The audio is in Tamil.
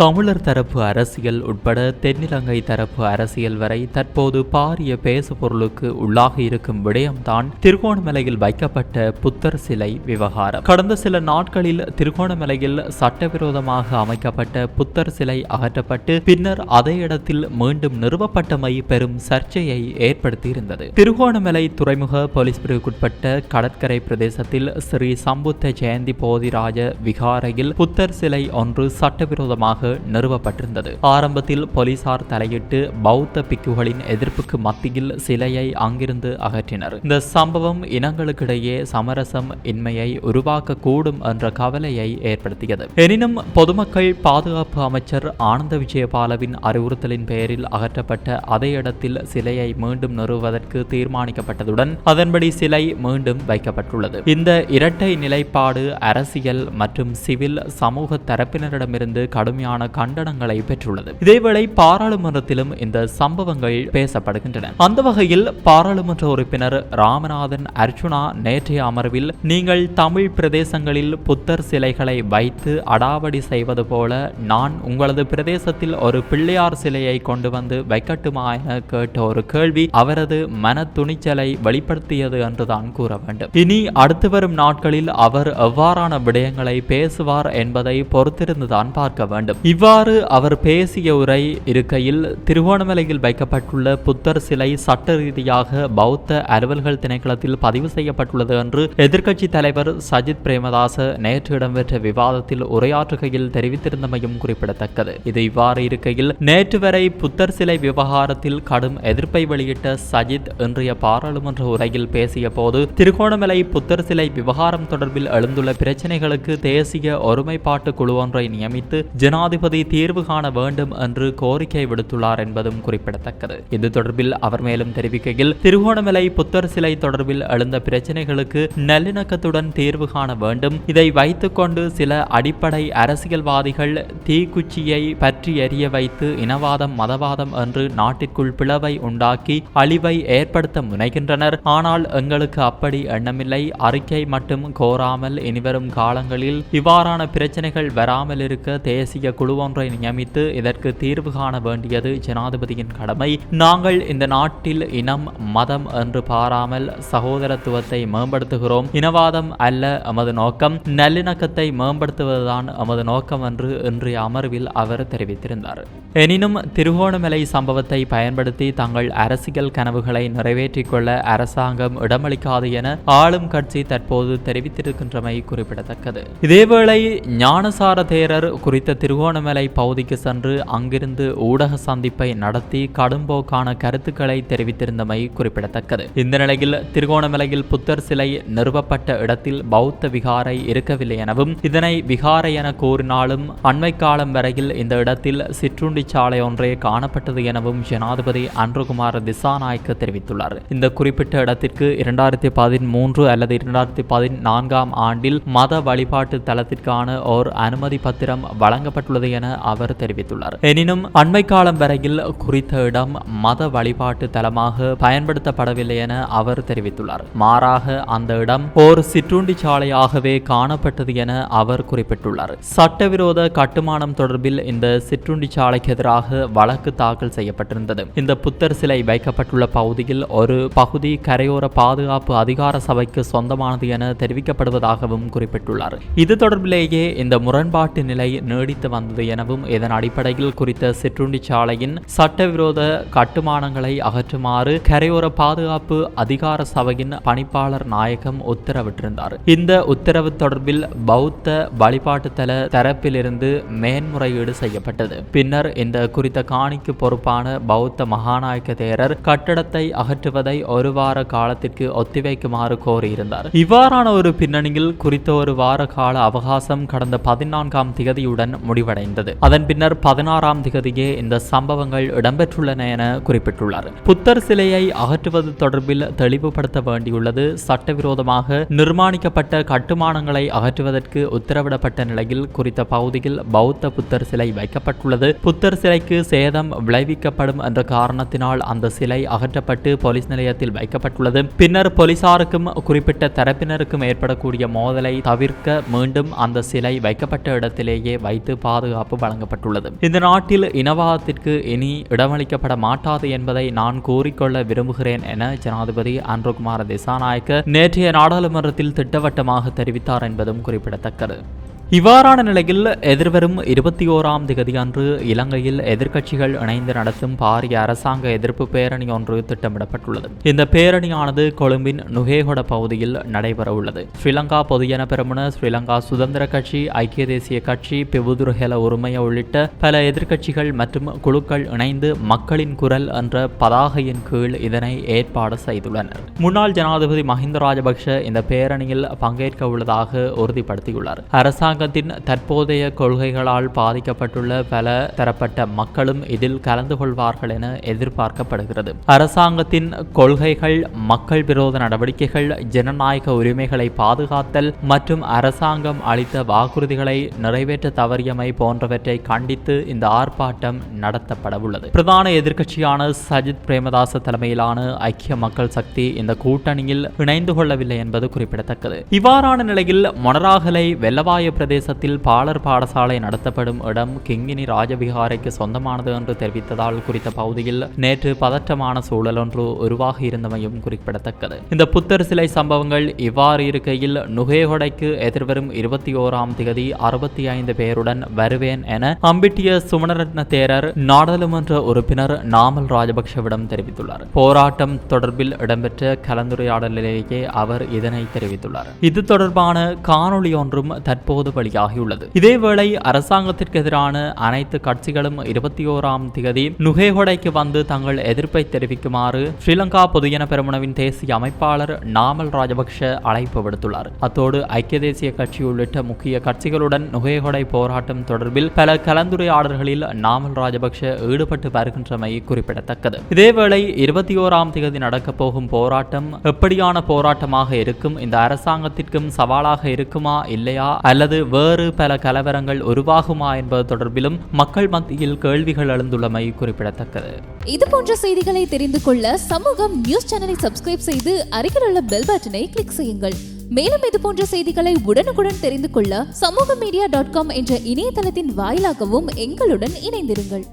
தமிழர் தரப்பு அரசியல் உட்பட தென்னிலங்கை தரப்பு அரசியல் வரை தற்போது பாரிய பேசுபொருளுக்கு உள்ளாக இருக்கும் விடயம்தான் திருகோணமலையில் வைக்கப்பட்ட புத்தர் சிலை விவகாரம். கடந்த சில நாட்களில் திருகோணமலையில் சட்டவிரோதமாக அமைக்கப்பட்ட புத்தர் சிலை அகற்றப்பட்டு பின்னர் அதே இடத்தில் மீண்டும் நிறுவப்பட்டமை பெரும் சர்ச்சையை ஏற்படுத்தியிருந்தது. திருகோணமலை துறைமுக போலீஸ் பிரிவுக்குட்பட்ட கடற்கரை பிரதேசத்தில் ஸ்ரீ சம்புத்த ஜெயந்தி போதிராஜ விகாரையில் புத்தர் சிலை ஒன்று சட்டவிரோதமாக நிறுவப்பட்டிருந்தது. ஆரம்பத்தில் போலீசார் தலையிட்டு பௌத்த பிக்குகளின் எதிர்ப்புக்கு மத்தியில் சிலையை அங்கிருந்து அகற்றினர். இந்த சம்பவம் இனங்களுக்கிடையே சமரசம் இன்மையை உருவாக்க கூடும் என்ற கவலையை ஏற்படுத்தியது. எனினும் பொதுமக்கள் பாதுகாப்பு அமைச்சர் ஆனந்த விஜயபாலவின் அறிவுறுத்தலின் பெயரில் அகற்றப்பட்ட அதே இடத்தில் சிலையை மீண்டும் நிறுவுவதற்கு தீர்மானிக்கப்பட்டதுடன் அதன்படி சிலை மீண்டும் வைக்கப்பட்டுள்ளது. இந்த இரட்டை நிலைப்பாடு அரசியல் மற்றும் சிவில் சமூக தரப்பினரிடமிருந்து கடுமையான கண்டனங்களை பெற்றுள்ளது. இதேவேளை பாராளுமன்றத்திலும் இந்த சம்பவங்கள் பேசப்படுகின்றன. அந்த வகையில் பாராளுமன்ற உறுப்பினர் ராமநாதன் அர்ஜுனா நேற்றைய அமர்வில் நீங்கள் தமிழ் பிரதேசங்களில் புத்தர் சிலைகளை வைத்து அடாவடி செய்வது போல நான் உங்களது பிரதேசத்தில் ஒரு பிள்ளையார் சிலையை கொண்டு வந்து வைக்கட்டுமா என கேட்ட ஒரு கேள்வி அவரது மன துணிச்சலை வெளிப்படுத்தியது என்றுதான் கூற வேண்டும். இனி அடுத்து வரும் நாட்களில் அவர் எவ்வாறான விடயங்களை பேசுவார் என்பதை பொறுத்திருந்துதான் பார்க்க வேண்டும். இவ்வாறு அவர் பேசிய உரை இருக்கையில் திருகோணமலையில் வைக்கப்பட்டுள்ள புத்தர் சிலை சட்ட ரீதியாக பௌத்த அலுவல்கள் திணைக்களத்தில் பதிவு செய்யப்பட்டுள்ளது என்று எதிர்க்கட்சி தலைவர் சஜித் பிரேமதாச நேற்று இடம்பெற்ற விவாதத்தில் உரையாற்றுகையில் தெரிவித்திருந்தமையும் குறிப்பிடத்தக்கது. இது இவ்வாறு இருக்கையில் நேற்று வரை புத்தர் சிலை விவகாரத்தில் கடும் எதிர்ப்பை வெளியிட்ட சஜித் இன்றைய பாராளுமன்ற உரையில் பேசிய போது திருகோணமலை புத்தர் சிலை விவகாரம் தொடர்பில் எழுந்துள்ள பிரச்சினைகளுக்கு தேசிய ஒருமைப்பாட்டு குழு ஒன்றை நியமித்து ஜனாதிபதி தீர்வு காண வேண்டும் என்று கோரிக்கை விடுத்துள்ளார் என்பதும் குறிப்பிடத்தக்கது. இது தொடர்பில் அவர் மேலும் தெரிவிக்கையில் திருகோணமலை புத்தர் சிலை தொடர்பில் எழுந்த பிரச்சனைகளுக்கு நல்லிணக்கத்துடன் தீர்வு காண வேண்டும். இதை வைத்துக்கொண்டு சில அடிப்படை அரசியல்வாதிகள் தீக்குச்சியை பற்றி எரிய வைத்து இனவாதம் மதவாதம் என்று நாட்டிற்குள் பிளவை உண்டாக்கி அழிவை ஏற்படுத்த முனைகின்றனர். ஆனால் எங்களுக்கு அப்படி எண்ணமில்லை. அறிக்கை மட்டும் கோராமல் இனிவரும் காலங்களில் இவ்வாறான பிரச்சனைகள் வராமல் இருக்க தேசிய குழுவொன்றை நியமித்து இதற்கு தீர்வு காண வேண்டியது ஜனாதிபதியின் கடமை. நாங்கள் இந்த நாட்டில் இனம் மதம் என்று பாராமல் சகோதரத்துவத்தை மேம்படுத்துகிறோம். இனவாதம் அல்ல எமது நோக்கம். நல்லிணக்கத்தை மேம்படுத்துவதுதான் எமது நோக்கம் என்று இன்றைய அமர்வில் அவர் தெரிவித்திருந்தார். எனினும் திருகோணமலை சம்பவத்தை பயன்படுத்தி தங்கள் அரசியல் கனவுகளை நிறைவேற்றிக் கொள்ள அரசாங்கம் இடமளிக்காது என ஆளும் கட்சி தற்போது தெரிவித்திருக்கின்றமை குறிப்பிடத்தக்கது. இதேவேளை ஞானசார தேரர் குறித்த திருகோணமலை பகுதிக்கு சென்று அங்கிருந்து ஊடக சந்திப்பை நடத்தி கடும்போக்கான கருத்துக்களை தெரிவித்திருந்தமை குறிப்பிடத்தக்கது. இந்த நிலையில் திருகோணமலையில் புத்தர் சிலை நிறுவப்பட்ட இடத்தில் பௌத்த விகாரை இருக்கவில்லை எனவும் இதனை விகாரை என கூறினாலும் அண்மை காலம் வரையில் இந்த இடத்தில் சிற்றுண்டி சாலை ஒன்றே காணப்பட்டது எனவும் ஜனாதிபதி அன்றுகுமார் திசாநாயக்க தெரிவித்துள்ளார். இந்த குறிப்பிட்ட இடத்திற்கு இரண்டாயிரத்தி பதிமூன்று அல்லது இரண்டாயிரத்தி பதினான்காம் ஆண்டில் மத வழிபாட்டு தளத்திற்கான ஓர் அனுமதி பத்திரம் வழங்கப்பட்டுள்ளது உள்ளது என அவர் தெரிவித்துள்ளார். எனினும் அண்மை காலம் வரையில் குறித்த இடம் மத வழிபாட்டு தலமாக பயன்படுத்தப்படவில்லை என அவர் தெரிவித்துள்ளார். மாறாக அந்த இடம் ஓர் சிற்றுண்டி சாலையாகவே காணப்பட்டது என அவர் குறிப்பிட்டுள்ளார். சட்டவிரோத கட்டுமானம் தொடர்பில் இந்த சிற்றுண்டி சாலைக்கு எதிராக வழக்கு தாக்கல் செய்யப்பட்டிருந்தது. இந்த புத்தர் சிலை வைக்கப்பட்டுள்ள பகுதியில் ஒரு பகுதி கரையோர பாதுகாப்பு அதிகார சபைக்கு சொந்தமானது என தெரிவிக்கப்படுவதாகவும் குறிப்பிட்டுள்ளார். இது தொடர்பிலேயே இந்த முரண்பாட்டு நிலை நீடித்து வந்த இருந்தது எனவும் இதன் அடிப்படையில் குறித்த சிற்றுண்டி சாலையின் சட்டவிரோத கட்டுமானங்களை அகற்றுமாறு கரையோர பாதுகாப்பு அதிகார சபையின் பணிப்பாளர் நாயகம் உத்தரவிட்டிருந்தார். இந்த உத்தரவு தொடர்பில் பௌத்த வழிபாட்டுத்தல தரப்பிலிருந்து மேன்முறையீடு செய்யப்பட்டது. பின்னர் இந்த குறித்த காணிக்கு பொறுப்பான பௌத்த மகாநாயக்க தேரர் கட்டடத்தை அகற்றுவதை ஒரு வார காலத்திற்கு ஒத்திவைக்குமாறு கோரியிருந்தார். இவ்வாறான ஒரு பின்னணியில் குறித்த ஒரு வார கால அவகாசம் கடந்த பதினான்காம் திகதியுடன் முடிவடைந்தது அதன் பின்னர் பதினாறாம் திகதியே இந்த சம்பவங்கள் இடம்பெற்றுள்ளன என குறிப்பிட்டுள்ளார். புத்தர் சிலையை அகற்றுவது தொடர்பில் தெளிவுபடுத்த வேண்டியுள்ளது. சட்டவிரோதமாக நிர்மாணிக்கப்பட்ட கட்டுமானங்களை அகற்றுவதற்கு உத்தரவிடப்பட்ட நிலையில் குறித்த பகுதியில் பௌத்த புத்தர் சிலை வைக்கப்பட்டுள்ளது. புத்தர் சிலைக்கு சேதம் விளைவிக்கப்படும் என்ற காரணத்தினால் அந்த சிலை அகற்றப்பட்டு போலீஸ் நிலையத்தில் வைக்கப்பட்டுள்ளது. பின்னர் போலீசாருக்கும் குறிப்பிட்ட தரப்பினருக்கும் ஏற்படக்கூடிய மோதலை தவிர்க்க மீண்டும் அந்த சிலை வைக்கப்பட்ட இடத்திலேயே வைத்து பாதுகாப்பு பாதுகாப்பு வழங்கப்பட்டுள்ளது. இந்த நாட்டில் இனவாதத்திற்கு இனி இடமளிக்கப்பட மாட்டாது என்பதை நான் கூறிக்கொள்ள விரும்புகிறேன் என ஜனாதிபதி அன்ருகுமார திசாநாயக்க நேற்றைய நாடாளுமன்றத்தில் திட்டவட்டமாக தெரிவித்தார் என்பதும் குறிப்பிடத்தக்கது. இவ்வாறான நிலையில் எதிர்வரும் இருபத்தி ஓராம் திகதி அன்று இலங்கையில் எதிர்க்கட்சிகள் இணைந்து நடத்தும் பாரிய அரசாங்க எதிர்ப்பு பேரணி ஒன்று திட்டமிடப்பட்டுள்ளது. இந்த பேரணியானது கொழும்பின் நுகேகொட பகுதியில் நடைபெற உள்ளது ஸ்ரீலங்கா பொதுஜன பெருமன ஸ்ரீலங்கா சுதந்திர கட்சி ஐக்கிய தேசிய கட்சி பிபுதுருஹெல உரிமைய உள்ளிட்ட பல எதிர்க்கட்சிகள் மற்றும் குழுக்கள் இணைந்து மக்களின் குரல் என்ற பதாகையின் கீழ் இதனை ஏற்பாடு செய்துள்ளனர். முன்னாள் ஜனாதிபதி மஹிந்த ராஜபக்ஷ இந்த பேரணியில் பங்கேற்க உள்ளதாக உறுதிப்படுத்தியுள்ளார். அரசாங்க அரசாங்கத்தின் தற்போதைய கொள்கைகளால் பாதிக்கப்பட்டுள்ள பல தரப்பட்ட மக்களும் இதில் கலந்து கொள்வார்கள் என எதிர்பார்க்கப்படுகிறது. அரசாங்கத்தின் கொள்கைகள் மக்கள் விரோத நடவடிக்கைகள் ஜனநாயக உரிமைகளை பாதுகாத்தல் மற்றும் அரசாங்கம் அளித்த வாக்குறுதிகளை நிறைவேற்ற தவறியமை போன்றவற்றை கண்டித்து இந்த ஆர்ப்பாட்டம் நடத்தப்படவுள்ளது. பிரதான எதிர்க்கட்சியான சஜித் பிரேமதாச தலைமையிலான ஐக்கிய மக்கள் சக்தி இந்த கூட்டணியில் இணைந்து கொள்ளவில்லை என்பது குறிப்பிடத்தக்கது. இவ்வாறான நிலையில் மொனராகலை வெள்ளவாய பிரதேசத்தில் பாலர் பாடசாலை நடத்தப்படும் இடம் கிங்கினி ராஜவிகாரைக்கு சொந்தமானது என்று தெரிவித்ததால் குறித்த பகுதியில் நேற்று பதற்றமான சூழல் ஒன்று உருவாகி இருந்தமையும் குறிப்பிடத்தக்கது. இந்த புத்தர் சிலை சம்பவங்கள் இவ்வாறு இருக்கையில் நுகேகொடைக்கு எதிர்வரும் இருபத்தி ஓராம் திகதி அறுபத்தி ஐந்து பேருடன் வருவேன் என அம்பிட்டிய சுமணரத்ன தேரர் நாடாளுமன்ற உறுப்பினர் நாமல் ராஜபக்ஷவிடம் தெரிவித்துள்ளார். போராட்டம் தொடர்பில் இடம்பெற்ற கலந்துரையாடலிலேயே அவர் இதனை தெரிவித்துள்ளார். இது தொடர்பான காணொளி ஒன்றும் தற்போது வெளியாகியுள்ளது இதேவேளை அரசாங்கத்திற்கு எதிரான அனைத்து கட்சிகளும் இருபத்தி ஓராம் திகதி நுகேகொடைக்கு வந்து தங்கள் எதிர்ப்பை தெரிவிக்குமாறு ஸ்ரீலங்கா பொதுஜன பெருமனவின் தேசிய அமைப்பாளர் நாமல் ராஜபக்ஷ அழைப்பு விடுத்துள்ளார். அத்தோடு ஐக்கிய தேசிய கட்சி உள்ளிட்ட முக்கிய கட்சிகளுடன் நுகேகொடை போராட்டம் தொடர்பில் பல கலந்துரையாடல்களில் நாமல் ராஜபக்ஷ ஈடுபட்டு வருகின்றமை குறிப்பிடத்தக்கது. இதேவேளை இருபத்தி ஓராம் திகதி நடக்கப் போகும் போராட்டம் எப்படியான போராட்டமாக இருக்கும்? இந்த அரசாங்கத்திற்கும் சவாலாக இருக்குமா? இல்லையா? அல்லது வேறு பல கலவரங்கள் உருவாகுமா என்பது தொடர்பிலும் மக்கள் மத்தியில் கேள்விகள் எழுந்துள்ளமை குறிப்பிடத்தக்கது. இது போன்ற செய்திகளை தெரிந்து கொள்ள சமூகம் நியூஸ் சேனலை சப்ஸ்கிரைப் செய்து அருகில் உள்ள பெல் பட்டனை கிளிக் செய்யுங்கள். மேலும் இது போன்ற செய்திகளை உடனுக்குடன் தெரிந்து கொள்ள சமூக மீடியா டாட் காம் என்ற இணையதளத்தின் வாயிலாகவும் எங்களுடன் இணைந்திருங்கள்.